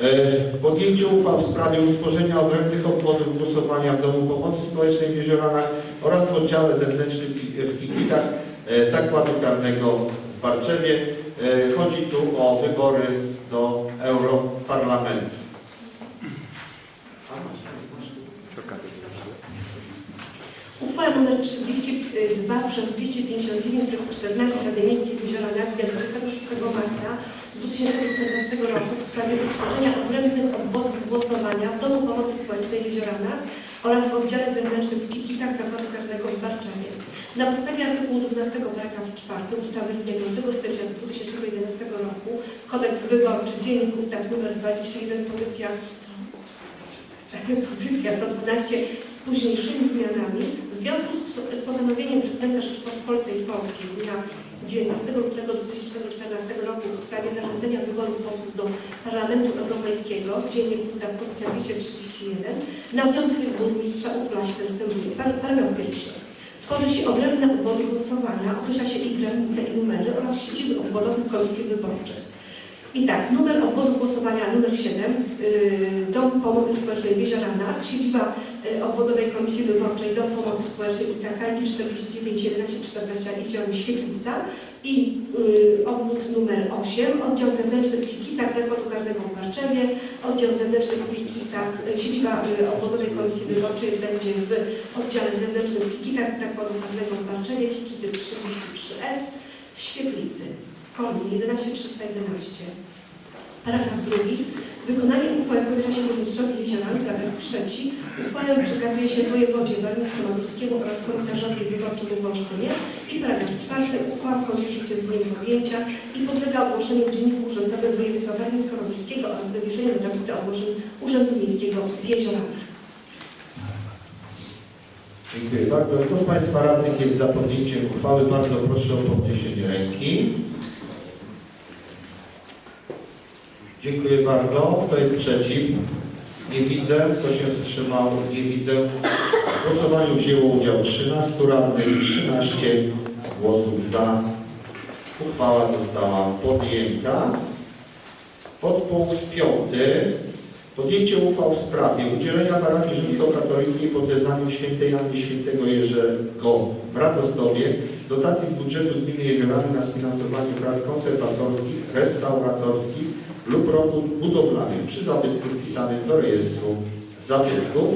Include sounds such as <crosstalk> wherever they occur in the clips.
E, Podjęcie uchwał w sprawie utworzenia odrębnych obwodów głosowania w Domu Pomocy Społecznej w Jezioranach oraz w oddziale zewnętrznym w- Kikitach e, Zakładu Karnego w Barczewie. E, Chodzi tu o wybory do Europarlamentu. Uchwała nr 32 przez 259 przez 14 Rady Miejskiej w Jeziorach z dnia 26 marca 2014 roku w sprawie utworzenia odrębnych obwodów głosowania w Domu Pomocy Społecznej w Jezioranach oraz w oddziale zewnętrznym w Kikitach Zakładu Karnego w Barczawie. Na podstawie artykułu 12 paragraf 4 ustawy z dnia 5 stycznia 2011 roku Kodeks Wyborczy, Dziennik Ustaw nr 21 pozycja pozycja 112 z późniejszymi zmianami w związku z, postanowieniem prezydenta Rzeczypospolitej Polskiej dnia 19 lutego 2014 roku w sprawie zarządzenia wyborów posłów do Parlamentu Europejskiego, Dziennik Ustaw pozycja 231, na wniosek burmistrza uchwala się następuje. Par- Paragraf pierwszy. Tworzy się odrębne obwody głosowania, określa się ich granice i numery oraz siedziby obwodowych komisji wyborczych. I tak, numer obwodu głosowania numer 7, yy, Dom Pomocy Społecznej w Jezioranach, siedziba yy, obwodowej komisji wyborczej Dom Pomocy Społecznej ulica Kajki 49 11 14 Izdział Świetlica i yy, obwód numer 8, oddział zewnętrzny w Kikitach Zakładu Karnego w oddział zewnętrzny w Kikitach, siedziba obwodowej komisji wyborczej będzie w oddziale zewnętrznym w Kikitach Zakładu Karnego w Kikity 33S w Świetlicy. Korni 11311. Paragraf drugi. Wykonanie uchwały powierza się burmistrzowi Jezioran. Paragraf trzeci. Uchwałę przekazuje się wojewodzie warmińsko-mazurskiemu oraz komisarzowi wyborczemu w Olsztynie. I paragraf czwarty. Uchwała wchodzi w życie z dniem podjęcia i podlega ogłoszeniu w Dzienniku Urzędowym Województwa Warmińsko-Mazurskiego oraz wywieszeniu na tablicy ogłoszeń Urzędu Miejskiego w Jezioranach. Dziękuję bardzo. Kto z Państwa radnych jest za podjęciem uchwały? Bardzo proszę o podniesienie ręki. Dziękuję bardzo. Kto jest przeciw? Nie widzę. Kto się wstrzymał? Nie widzę. W głosowaniu wzięło udział 13 radnych, 13 głosów za. Uchwała została podjęta. Podpunkt piąty. Podjęcie uchwał w sprawie udzielenia parafii rzymskokatolickiej pod wezwaniem świętej Anny Świętego Jerzego w Radostowie dotacji z budżetu gminy Jeziorany na sfinansowanie prac konserwatorskich, restauratorskich lub robót budowlanych przy zabytku wpisanym do rejestru zabytków.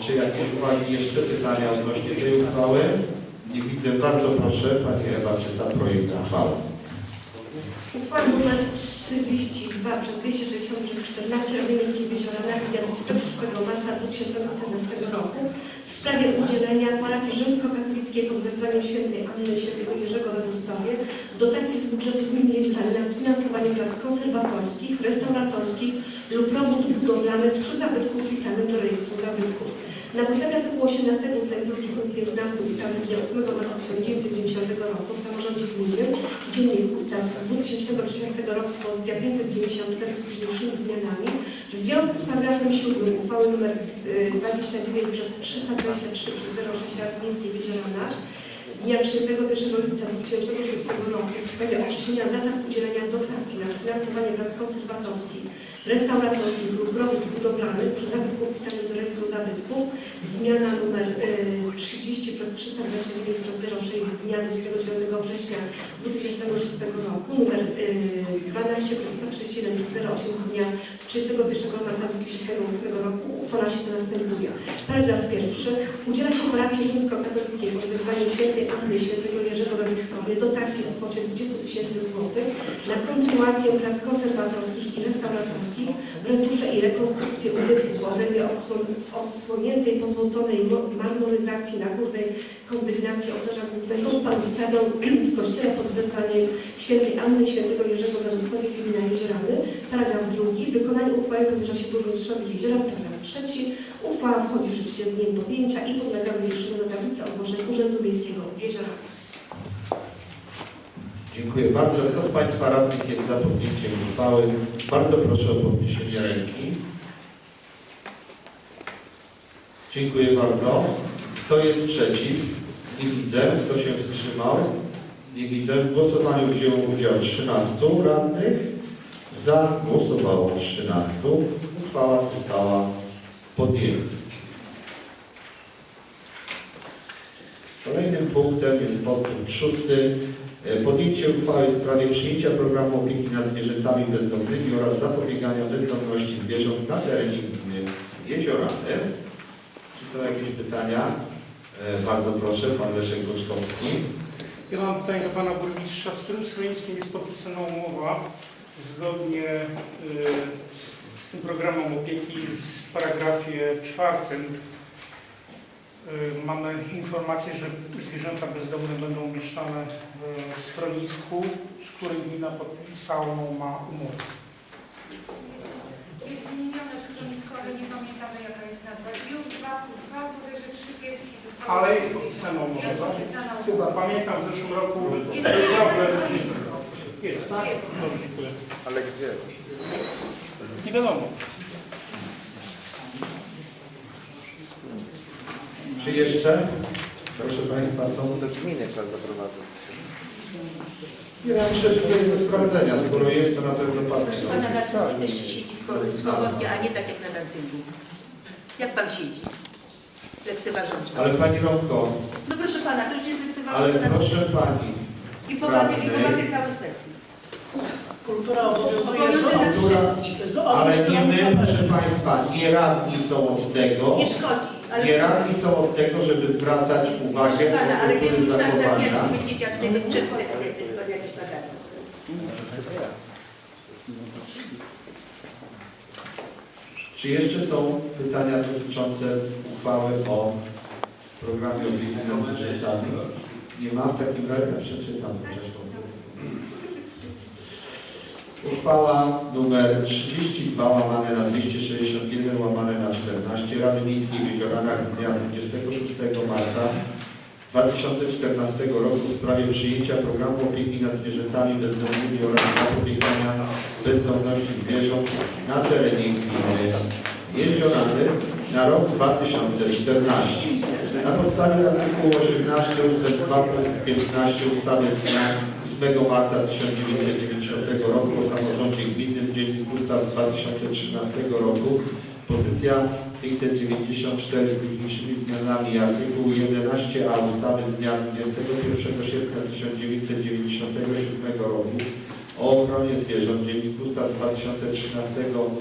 Czy jakieś uwagi jeszcze, pytania odnośnie tej uchwały? Nie widzę. Bardzo proszę, Pani Ewa czyta projekt uchwały. Uchwała nr 32 przez 260 przez 14 Rady Miejskiej w Jezioranach z dnia 26 marca 2014 roku w sprawie udzielenia parafii rzymskokatolickiej pod wezwaniem świętej Anny Świętego Jerzego w Radostowie dotacji z budżetu gminy Jeziorany na sfinansowanie prac konserwatorskich, restauratorskich lub robót budowlanych przy zabytku wpisanym do rejestru zabytków. Na podstawie artykułu 18 ust. 2 punkt 15 ustawy z dnia 8 marca 1990 roku o samorządzie gminnym, Dziennik Ustaw z 2013 roku, pozycja 594 z późniejszymi zmianami, w związku z paragrafem 7 uchwały nr y, 29 przez 323 przez 06 Rady Miejskiej w Jezioranach z dnia 31 lipca 2006 roku w sprawie określenia zasad udzielenia dotacji na sfinansowanie prac konserwatorskich, restauratorskich lub robót budowlanych przy zabytku wpisanym do rejestru zabytków, zmiana numer y, 30 przez 329 przez 06 z dnia 29 września 2006 roku, numer y, 12 przez 131 przez 08 z dnia 31 marca 2008 roku uchwala się co następuje. Paragraf pierwszy. Udziela się parafii rzymskokatolickiej pod wezwaniem świętej Anny Świętego Jerzego we Wystrowie dotacji o kwocie 20 tysięcy złotych na kontynuację prac konserwatorskich i restauratorskich, retusze i rekonstrukcję ubytków w obrębie odsłon- odsłoniętej, pozłoconej mo- marmoryzacji na górnej kondygnacji ołtarza głównego z balustradą w kościele pod wezwaniem świętej Anny Świętego Jerzego we Wystrowie gmina Jeziorany. Paragraf drugi. Wykonanie uchwały powierza się burmistrzowi Jezioran. Trzeci. Uchwała wchodzi w życie z dniem podjęcia i podlega wywieszeniu na tablicy ogłoszeń Urzędu Miejskiego w Jezioranach. Dziękuję bardzo. Kto z Państwa radnych jest za podjęciem uchwały? Bardzo proszę o podniesienie ręki. Dziękuję bardzo. Kto jest przeciw? Nie widzę. Kto się wstrzymał? Nie widzę. W głosowaniu wzięło udział 13 radnych. Za głosowało 13. Uchwała została podjęta. Kolejnym punktem jest podpunkt szósty. E, Podjęcie uchwały w sprawie przyjęcia programu opieki nad zwierzętami bezdomnymi oraz zapobiegania bezdomności zwierząt na terenie gminy Jeziorany. Czy są jakieś pytania? E, Bardzo proszę, pan Leszek Boczkowski. Ja mam pytanie do pana burmistrza. Z którym schroniskiem jest podpisana umowa zgodnie y, z tym programem opieki w paragrafie czwartym y, mamy informację, że zwierzęta bezdomne będą umieszczane w schronisku, z którym gmina podpisaną ma umowę. Jest, jest zmienione schronisko, ale nie pamiętamy jaka jest nazwa. Już dwa, dwa bodajże trzy pieski zostały. Ale jest podpisana umowa, Jest tak? podpisana umowa. pamiętam w zeszłym roku Jest był problem. Jest, tak? Jest. Dobrze, dziękuję. Ale gdzie? Nie wiadomo. Czy jeszcze? Proszę Państwa, są... Do gminy trzeba zaprowadzić. Nie, ja myślę, że to jest do sprawdzenia. Skoro jest, to na pewno Pan... Proszę pana, na sesji też się siedzi swobodnie, a nie tak jak na dancyngu. Jak pan siedzi? Lekceważąco. Ale Pani Romko, No proszę pana, to już jest ale proszę Pani, I powaga, i powaga całej sesji. Kultura obowiązuje ale nie my, proszę Państwa, nie radni są od tego, Nie szkodzi. Ale, nie radni są od tego, żeby zwracać uwagę pana, ale do nie kultury można zachowania. zabierać powiedzieć, jak to jest przedtekstem, tylko jakieś badania. Czy jeszcze są pytania dotyczące uchwały o programie opieki nad? Nie ma? W takim razie przeczytam chociaż to. Uchwała numer 32 łamane na 261 łamane na 14 Rady Miejskiej w Jezioranach z dnia 26 marca 2014 roku w sprawie przyjęcia programu opieki nad zwierzętami bezdomnymi oraz zapobiegania bezdomności zwierząt na terenie gminy Jeziorany na rok 2014. Na podstawie artykułu 18 ust. 2 punkt 15 ustawy z dnia 8 marca 1990 roku o samorządzie gminnym Dziennik Ustaw z 2013 roku pozycja 594 z późniejszymi zmianami artykuł 11a ustawy z dnia 21 sierpnia 1997 roku o ochronie zwierząt, Dziennik Ustaw z 2013 roku,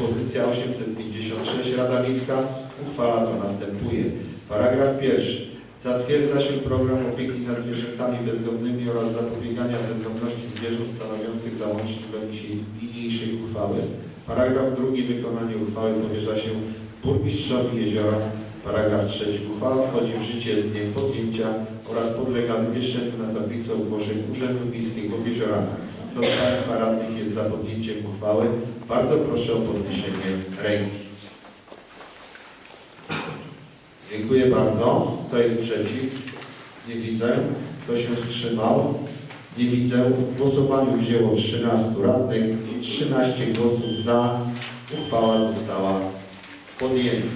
pozycja 856, Rada Miejska uchwala co następuje. Paragraf pierwszy. Zatwierdza się program opieki nad zwierzętami bezdomnymi oraz zapobiegania bezdomności zwierząt stanowiących załącznik do niniejszej uchwały. Paragraf drugi. Wykonanie uchwały powierza się burmistrzowi jeziora. Paragraf trzeci. Uchwała wchodzi w życie z dniem podjęcia oraz podlega wywieszeniu na tablicy ogłoszeń Urzędu Miejskiego w Jeziorach. Kto z Państwa radnych jest za podjęciem uchwały? Bardzo proszę o podniesienie ręki. Dziękuję bardzo. Kto jest przeciw? Nie widzę. Kto się wstrzymał? Nie widzę. W głosowaniu wzięło 13 radnych, 13 głosów za. Uchwała została podjęta.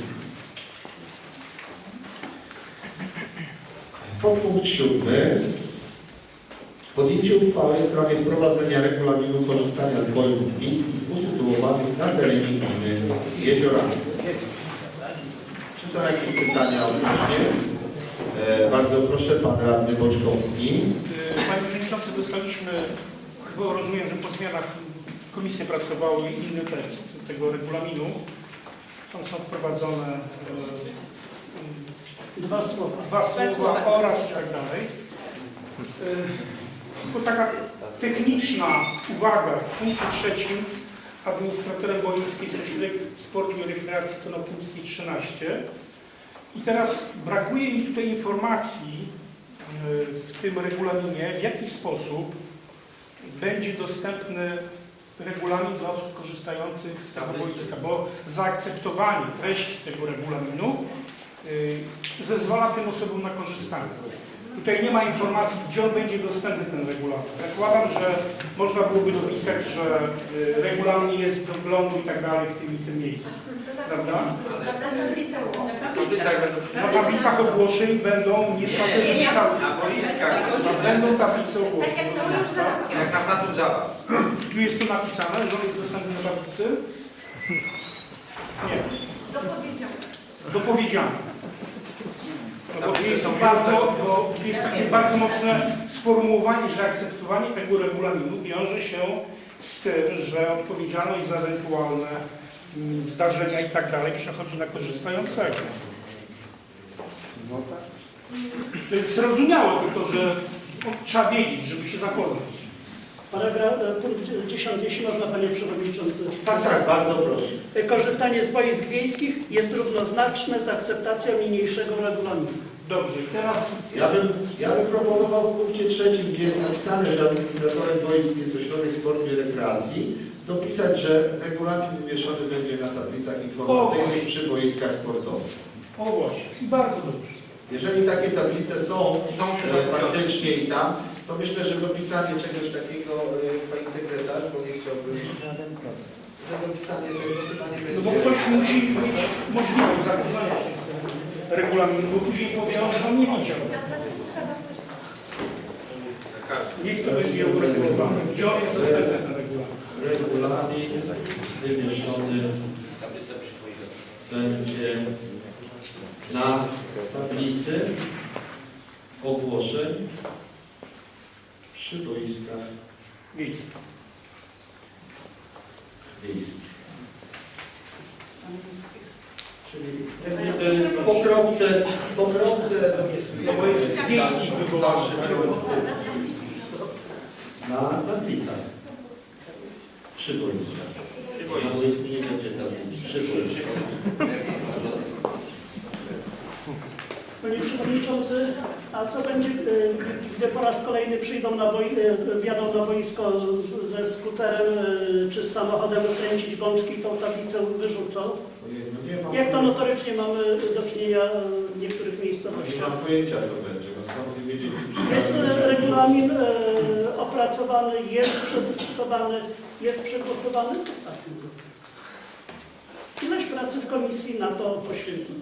Podpunkt siódmy. Podjęcie uchwały w sprawie wprowadzenia regulaminu korzystania z bojów miejskich usytuowanych na terenie gminy Jeziorany. Czy są jakieś pytania odnośnie? E, bardzo proszę, pan radny Boczkowski. Y, Panie Przewodniczący, dostaliśmy, chyba rozumiem, że po zmianach komisje pracowały inny tekst tego regulaminu. Tam są wprowadzone y, Dwa słowa. dwa słowa oraz i tak dalej. Y, To taka techniczna uwaga w punkcie trzecim. Administratorem jest Ośrodek Sportu i Rekreacji Konopnickiej 13. I teraz brakuje mi tutaj informacji y, w tym regulaminie, w jaki sposób będzie dostępny regulamin dla osób korzystających z tego boiska, bo zaakceptowanie treści tego regulaminu y, zezwala tym osobom na korzystanie. Tutaj nie ma informacji, gdzie on będzie dostępny ten regulamin. Zakładam, że można byłoby dopisać, że y, regulamin jest do wglądu i tak dalej w tym i tym miejscu. Prawda? Na tablicach ogłoszeń będą niestety Nie, Na boiskach. Będą tablice Tak ogłoszeń. jak są już. Jak na placu zabaw. Tu jest to napisane, że on jest dostępny na tablicy. Nie, Dopowiedziane. dopowiedziane. No bo jest bardzo, bo jest takie bardzo mocne sformułowanie, że akceptowanie tego regulaminu wiąże się z tym, że odpowiedzialność za ewentualne mm, zdarzenia i tak dalej przechodzi na korzystającego. To jest zrozumiałe, tylko że trzeba wiedzieć, żeby się zapoznać. Paragraf, e, punkt 10, jeśli można Panie Przewodniczący. Tak, tak, bardzo proszę. E, Korzystanie z boisk wiejskich jest równoznaczne z akceptacją niniejszego regulaminu. Dobrze, i teraz Ja bym, ja bym proponował w punkcie trzecim, gdzie jest napisane, że administratorem boisk jest ośrodek sportu i rekreacji, dopisać, że regulamin wywieszony będzie na tablicach informacyjnych przy boiskach sportowych. o właśnie, i bardzo dobrze. Jeżeli takie tablice są Są e, faktycznie i tam, to myślę, że dopisanie czegoś takiego, e, pani sekretarz, bo nie chciałbym, że dopisanie tego chyba nie No bo będzie. ktoś musi mieć możliwość zapoznania regulaminem, bo później powiedzą, że on nie widział. Na. Niech to będzie uregulowane. On jest dostępny ten regulamin? Regulamin będzie na tablicy ogłoszeń przy boiskach wiejskich. Czyli e, pokropce, pokropce dopisujemy No bo jest w wiejski dalszym- w wywołany. dalszym ciągu. Na tablicach. Przy. Przy Na boisku nie będzie tablicy. Przy boiskach. Panie Przewodniczący, a co będzie, e, gdy po raz kolejny przyjdą na boi, e, wjadą na boisko ze skuterem e, czy z samochodem kręcić bączki i tą tablicę wyrzucą? Ojej, no nie mam, Jak to notorycznie mamy do czynienia e, w niektórych nie miejscowościach? mam pojęcia co będzie. No skąd wiedzieć, czy Jest e, regulamin e, opracowany, jest przedyskutowany, jest przegłosowany, zostawmy go. Ileś pracy w komisji na to poświęcono.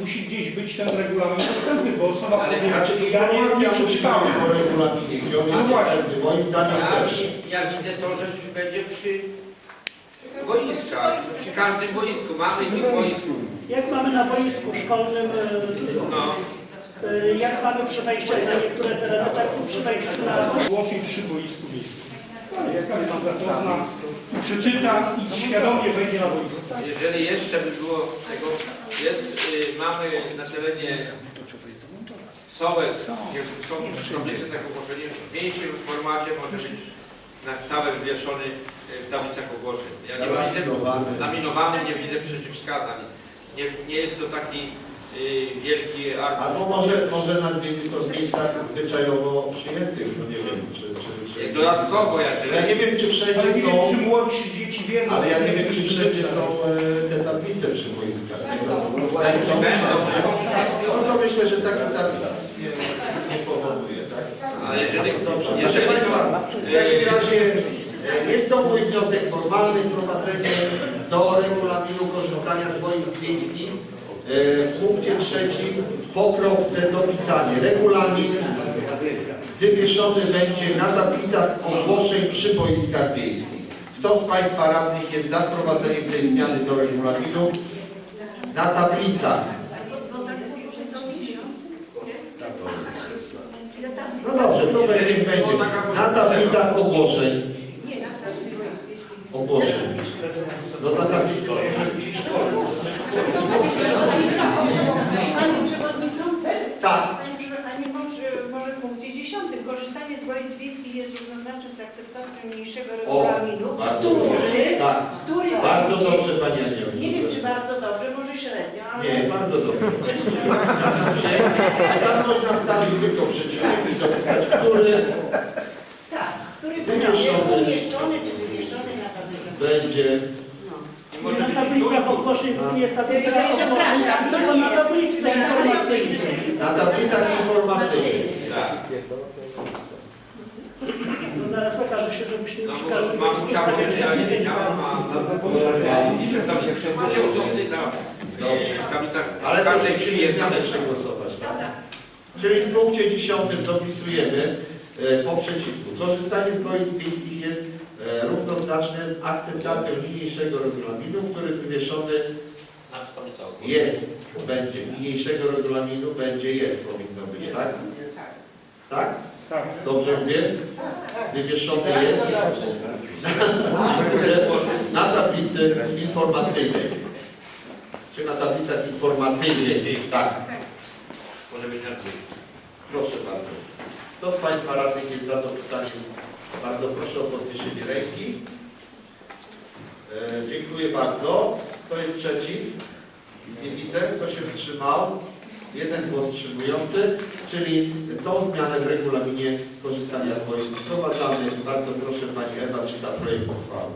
Musi gdzieś być ten regulamin dostępny, bo osoba Ale powie, Znaczy ja nie, informacja nie przeczytałem. o regulaminie, gdzie on No jest dostępny. Moim zdaniem Ja, też. ja widzę to, że będzie przy boiskach. Przy każdym boisku. Mamy ich boisku. Jak mamy na boisku szkolnym, e, No. e, jak mamy przy wejściach na niektóre tereny, tak tu przy wejściu na przy boisku wiejskim. Jak przeczyta i świadomie wejdzie na boisko. Jeżeli jeszcze by było tego, jest, y, mamy na terenie Sołek, jak są tak ogłoszenie, w mniejszym formacie może być na stałe wywieszony y, w tablicach ogłoszeń. Ja nie widzę, Laminowany. laminowany nie widzę przeciwwskazań. Nie, nie jest to taki y, wielki Albo arkusz. może, może nazwijmy to w miejscach zwyczajowo przyjętych, no nie wiem, czy... czy, czy, Dodatkowo, Ja jeżeli nie wiem, czy Ale wszędzie nie wiem, czy są, młodzi dzieci wiedzą. ale ja nie wiem, czy wszędzie są e, te tablice przy boiskach. Tego, będą, no to myślę, że taki zapis nie, nie powoduje, tak? ale jeżeli, Dobrze, proszę jeżeli Państwa, to, w takim razie e, jest to mój wniosek formalny, wprowadzenie do regulaminu korzystania z boisk wiejskich e, w punkcie trzecim w pokropce dopisanie. Regulamin wywieszony będzie na tablicach ogłoszeń przy boiskach wiejskich. Kto z Państwa radnych jest za wprowadzeniem tej zmiany do regulaminu? Na tablicach. No dobrze, to będzie. Na tablicach ogłoszeń. Ogłoszeń. No to Panie Przewodniczący, Tak. Panie Przewodniczący, może, może w punkcie 10 korzystanie z boisk wiejskich jest równoznaczne z akceptacją niniejszego regulaminu, bardzo który, Tak. który Bardzo dobrze Pani Anielu. Nie wiem, czy bardzo dobrze, może średnio, ale Nie, bardzo dobrze. Tam można wstawić tylko i dopisać, który tak, który Wywieszony. będzie umieszczony czy wywieszony na tablicę. Będzie No. i może na tablicach ogłoszeń nie jest tablica Przepraszam, ogłoszeń, tylko na tablicy informacyjnej. na tablicach informacyjnych. Tak. No zaraz okaże się, że byśmy No bo każdym mam chciał powiedzieć, ale nie chciałem, a a- nie wiem, to nie przyjdzie złotych za Dobrze. w tablicach, Ale w to każdej musimy jest przegłosować, tak? Czyli w punkcie 10 dopisujemy e, po przecinku. Korzystanie z boisk wiejskich jest e, równoznaczne z akceptacją niniejszego regulaminu, który wywieszony jest, będzie. Niniejszego regulaminu będzie, jest, powinno być, tak? Tak? Tak. Dobrze mówię? Wywieszony jest <laughs> na tablicy informacyjnej. Czy na tablicach informacyjnych? Tak. Może być na. Proszę bardzo. Kto z Państwa radnych jest za dopisaniem? Bardzo proszę o podniesienie ręki. E, dziękuję bardzo. Kto jest przeciw? Nie widzę. Kto się wstrzymał? Jeden głos wstrzymujący, czyli tą zmianę w regulaminie korzystania z boisk wprowadzamy. Bardzo proszę Pani Ewa czyta projekt uchwały.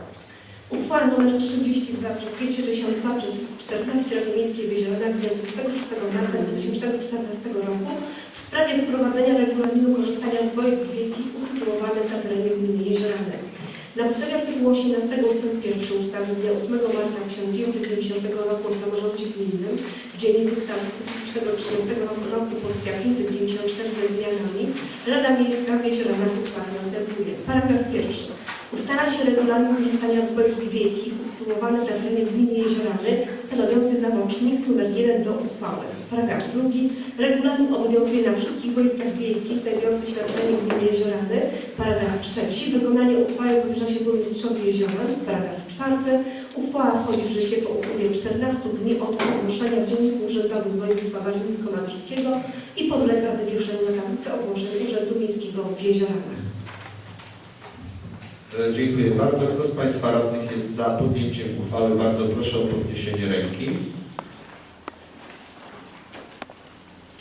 Uchwała nr 32 przez 262 przez 14 Rady Miejskiej w z dnia 26 marca 2014 roku sprawie wprowadzenia regulaminu korzystania z boisk wiejskich usytuowanych na terenie gminy Jeziorane. Na podstawie artykułu 18 ust. 1 ustawy z dnia 8 marca 1990 roku o samorządzie gminnym w dzienniku ustawy 13 roku pozycja 594 ze zmianami Rada Miejska w uchwała następuje. Paragraf pierwszy. Korzystania z boisk wiejskich usytuowanych na terenie gminy Jeziorany, stanowiący załącznik nr 1 do uchwały. Paragraf drugi. Regulamin obowiązuje na wszystkich boiskach wiejskich znajdujących się na terenie gminy Jeziorany. Paragraf trzeci. Wykonanie uchwały powierza się burmistrzowi Jezioran. Paragraf czwarty. Uchwała wchodzi w życie po upływie 14 dni od ogłoszenia w Dzienniku Urzędowym Województwa Warmińsko-Mazurskiego i podlega wywieszeniu na tablicy ogłoszeń Urzędu Miejskiego w Jezioranach. E, Dziękuję bardzo. Kto z Państwa radnych jest za podjęciem uchwały? Bardzo proszę o podniesienie ręki.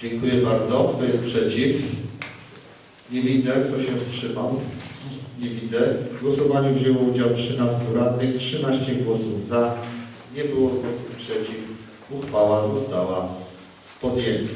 Dziękuję bardzo. Kto jest przeciw? Nie widzę. Kto się wstrzymał? Nie widzę. W głosowaniu wzięło udział 13 radnych, 13 głosów za, nie było głosów przeciw. Uchwała została podjęta.